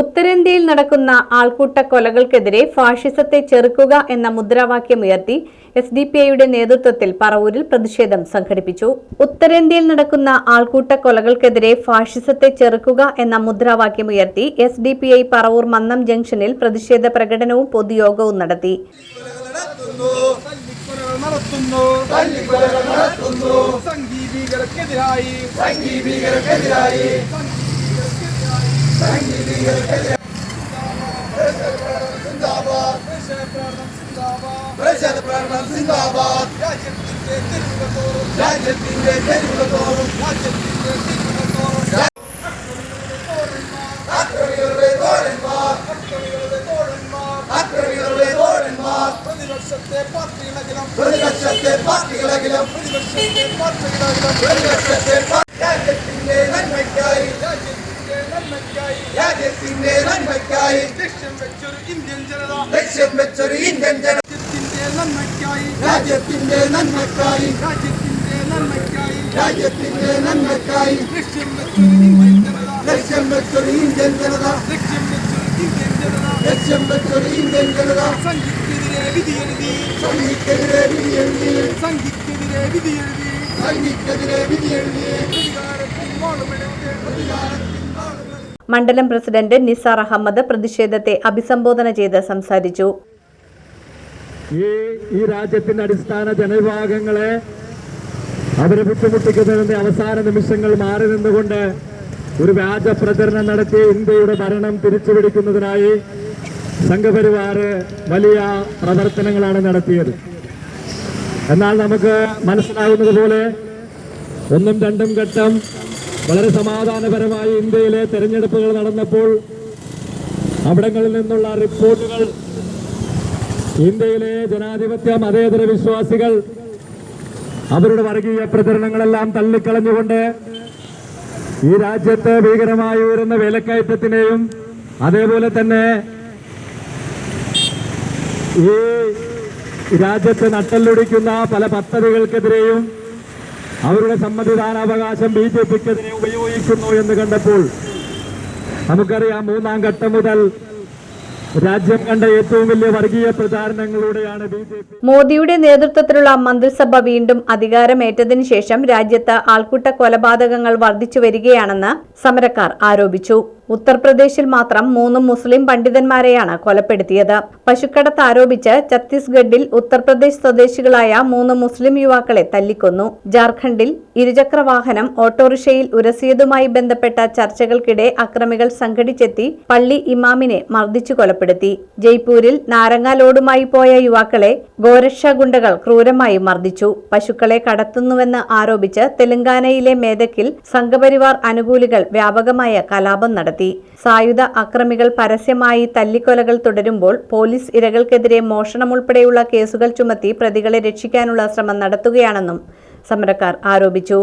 ഉത്തരേന്ത്യയിൽ നടക്കുന്ന ആൾക്കൂട്ട കൊലകൾക്കെതിരെ ഫാഷിസത്തെ ചെറുക്കുക എന്ന മുദ്രാവാക്യമുയർത്തി എസ് ഡി പി ഐയുടെ നേതൃത്വത്തിൽ പറവൂരിൽ പ്രതിഷേധം സംഘടിപ്പിച്ചു. ഉത്തരേന്ത്യയിൽ നടക്കുന്ന ആൾക്കൂട്ട കൊലകൾക്കെതിരെ ഫാഷിസത്തെ ചെറുക്കുക എന്ന മുദ്രാവാക്യമുയർത്തി S D P I Paravur Mannam ജംഗ്ഷനിൽ പ്രതിഷേധ പ്രകടനവും പൊതുയോഗവും നടത്തി. രാജ്യത്തിന്റെ തെരുവുകൾ തോറും രാജ്യത്തിന്റെ തോറും അക്രമികളുടെ തോഴന്മാർ അക്രമികളുടെ തോഴന്മാർ അക്രമികളുടെ തോഴന്മാർ പ്രതിപക്ഷത്തെ പാർട്ടികളകിലും പ്രതിപക്ഷത്തെ പാർട്ടികളകിലും പ്രതിപക്ഷത്തെ പാർട്ടികളകിലും പ്രതിപക്ഷത്തെ രാജ്യത്തിന്റെ നന്മയ്ക്കായി രാജ്യത്തിന്റെ നന്മയ്ക്കായി ലക്ഷ്യം വെച്ചൊരു ഇന്ത്യൻ ജനത ലക്ഷ്യം വെച്ചൊരു ഇന്ത്യൻ ജനത രാജ്യത്തിന്റെ നന്മയ്ക്കായി രാജ്യത്തിന്റെ നന്മയ്ക്കായി രാജ്യത്തിന്റെ നന്മയ്ക്കായി രാജ്യത്തിന്റെ നന്മയ്ക്കായി ലക്ഷ്യം വെച്ചൊരു ഇന്ത്യൻ ജനത ലക്ഷ്യം വെച്ചൊരു ഇന്ത്യൻ ജനത ലക്ഷ്യം വെച്ചൊരു ഇന്ത്യൻ ജനത ലക്ഷ്യം വെച്ചൊരു ഇന്ത്യൻ ജനത സംഘിക്കെതിരെ വിധിയെഴുതി സംഘിക്കെതിരെ വിധിയെഴുതി സംഘിക്കെതിരെ വിധിയെഴുതി സംഘിക്കെതിരെ വിധിയെഴുതി മണ്ഡലം പ്രസിഡന്റ് നിസാർ അഹമ്മദ് പ്രതിഷേധത്തെ അഭിസംബോധന ചെയ്ത് സംസാരിച്ചു. ഈ ഈ രാജ്യത്തിന്റെ അടിസ്ഥാന ജനവിഭാഗങ്ങളെ അവരെ ബുദ്ധിമുട്ടിക്കുന്നതിന്റെ അവസാന നിമിഷങ്ങൾ മാറി നിന്നുകൊണ്ട് ഒരു വ്യാജ പ്രചരണം നടത്തി ഇന്ത്യയുടെ ഭരണം തിരിച്ചുപിടിക്കുന്നതിനായി സംഘപരിവാർ വലിയ പ്രവർത്തനങ്ങളാണ് നടത്തിയത്. എന്നാൽ നമുക്ക് മനസ്സിലാകുന്നത് പോലെ ഒന്നും രണ്ടും ഘട്ടം വളരെ സമാധാനപരമായി ഇന്ത്യയിലെ തെരഞ്ഞെടുപ്പുകൾ നടന്നപ്പോൾ അവിടങ്ങളിൽ നിന്നുള്ള റിപ്പോർട്ടുകൾ ഇന്ത്യയിലെ ജനാധിപത്യ മതേതര വിശ്വാസികൾ അവരുടെ വർഗീയ പ്രചരണങ്ങളെല്ലാം തള്ളിക്കളഞ്ഞുകൊണ്ട് ഈ രാജ്യത്ത് ഭീകരമായി ഉയരുന്ന വിലക്കയറ്റത്തിനെയും അതേപോലെ തന്നെ ഈ രാജ്യത്ത് നട്ടല്ലൊടിക്കുന്ന പല പദ്ധതികൾക്കെതിരെയും അവരുടെ സമ്മതിദാനാവകാശം ബി ജെ പിക്ക് അതിനെ ഉപയോഗിക്കുന്നു എന്ന് കണ്ടപ്പോൾ നമുക്കറിയാം മൂന്നാം ഘട്ടം മുതൽ രാജ്യം കണ്ട ഏറ്റവും വലിയ വർഗീയ പ്രചാരണങ്ങളിലൂടെയാണ് മോദിയുടെ നേതൃത്വത്തിലുള്ള മന്ത്രിസഭ വീണ്ടും അധികാരമേറ്റതിനു ശേഷം രാജ്യത്ത് ആൾക്കൂട്ട കൊലപാതകങ്ങൾ വർദ്ധിച്ചു വരികയാണെന്ന് സമരക്കാർ ആരോപിച്ചു. ഉത്തർപ്രദേശിൽ മാത്രം മൂന്ന് മുസ്ലിം പണ്ഡിതന്മാരെയാണ് കൊലപ്പെടുത്തിയത്. പശുക്കടത്ത് ആരോപിച്ച് ഛത്തീസ്ഗഡിൽ ഉത്തർപ്രദേശ് സ്വദേശികളായ മൂന്ന് മുസ്ലിം യുവാക്കളെ തല്ലിക്കൊന്നു. ജാർഖണ്ഡിൽ ഇരുചക്ര വാഹനം ഓട്ടോറിക്ഷയിൽ ഉരസിയതുമായി ബന്ധപ്പെട്ട ചർച്ചകൾക്കിടെ അക്രമികൾ സംഘടിച്ചെത്തി പള്ളി ഇമാമിനെ മർദ്ദിച്ചു കൊലപ്പെടുത്തി. ജയ്പൂരിൽ നാരങ്ങാലോടുമായി പോയ യുവാക്കളെ ഗോരക്ഷ ഗുണ്ടകൾ ക്രൂരമായി മർദ്ദിച്ചു. പശുക്കളെ കടത്തുന്നുവെന്ന് ആരോപിച്ച് തെലങ്കാനയിലെ മേദക്കിൽ സംഘപരിവാർ അനുകൂലികൾ വ്യാപകമായ കലാപം നടത്തി. സായുധ അക്രമികൾ പരസ്യമായി തല്ലിക്കൊലകൾ തുടരുമ്പോൾ പോലീസ് ഇരകൾക്കെതിരെ മോഷണം ഉൾപ്പെടെയുള്ള കേസുകൾ ചുമത്തി പ്രതികളെ രക്ഷിക്കാനുള്ള ശ്രമം നടത്തുകയാണെന്നും സമരക്കാർ ആരോപിച്ചു.